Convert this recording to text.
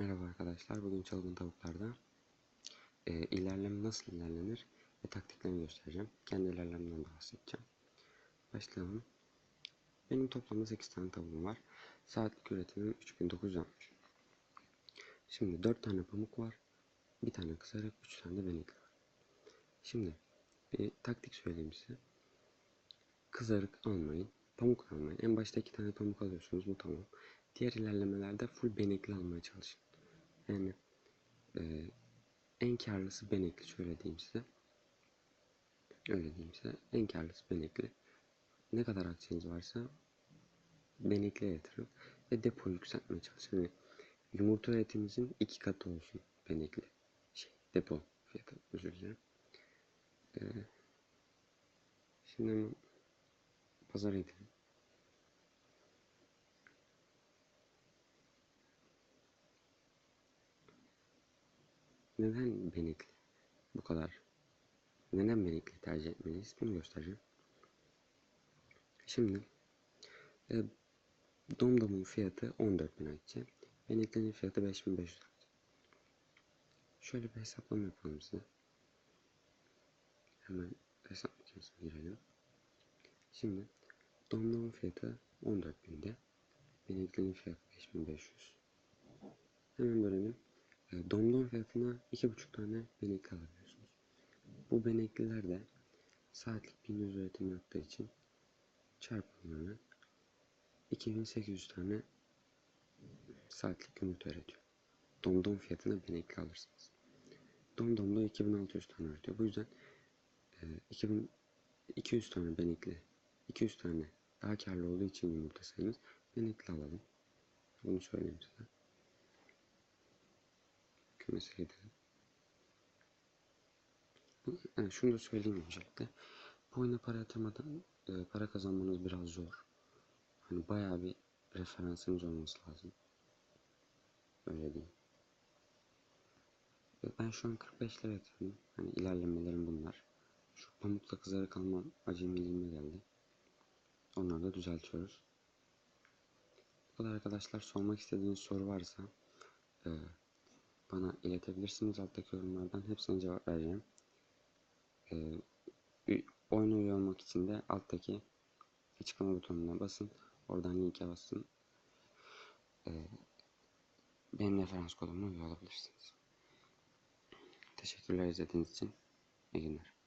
Merhaba arkadaşlar. Bugün çılgın tavuklarda e, ilerleme nasıl ilerlenir ve taktiklerini göstereceğim. Kendi ilerlememden de bahsedeceğim. Başlayalım. Benim toplamda 8 tane tavuğum var. Saatlik üretimim 3960. Şimdi 4 tane pamuk var. Bir tane kızarık, 3 tane de benekli var. Şimdi bir taktik söyleyeyim size. Kızarık almayın. Pamuk almayın. En başta 2 tane pamuk alıyorsunuz. Bu tamam. Diğer ilerlemelerde full benekli almaya çalışın. Yani e, en karlısı benekli şöyle diyeyim size. Öyle diyeyim size. En karlısı benekli. Ne kadar akçeniz varsa benekliye yatırın ve depo yükseltmeye çalışın. Yani yumurta üretimimizin iki katı olsun benekli. Şey, depo fiyatı özür dilerim. E, şimdi hemen pazara gidelim. Neden benekli bu kadar? Neden benekli tercih etmeliyiz? Bunu göstereceğim. Şimdi e, domdomun fiyatı 14.000 ayçe. Beneklinin fiyatı 5500 ayçe. Şöyle bir hesaplama yapalım size. Hemen hesap makinesine girelim. Şimdi domdomun fiyatı 14.000'de. Beneklinin fiyatı 5500. Hemen bölelim. Domdom fiyatına 2,5 tane benekli alabiliyorsunuz. Bu benekliler de saatlik 1100 üretim yaptığı için çarpımlarına 2800 tane saatlik yumurta üretiyor. Domdom fiyatına benekli alırsınız. Domdomda 2600 tane üretiyor. Bu yüzden e, 2200 tane benekli 200 tane daha karlı olduğu için yumurta sayımız benekli alalım. Bunu söyleyeyim size gidelim. Yani şunu da söyleyeyim öncelikle. Bu oyuna para yatırmadan e, para kazanmanız biraz zor. Hani bayağı bir referansınız olması lazım. Öyle diyeyim. Ben şu an 45 lira yatırdım. Hani ilerlemelerim bunlar. Şu pamukla kızarık almam acemiliğime geldi. Onları da düzeltiyoruz. Bu kadar arkadaşlar sormak istediğiniz soru varsa e, bana iletebilirsiniz alttaki yorumlardan. Hepsine cevap vereceğim. Ee, oyuna üye olmak için de alttaki açıklama butonuna basın. Oradan linke basın. Ee, benim referans kodumla üye olabilirsiniz. Teşekkürler izlediğiniz için. İyi günler.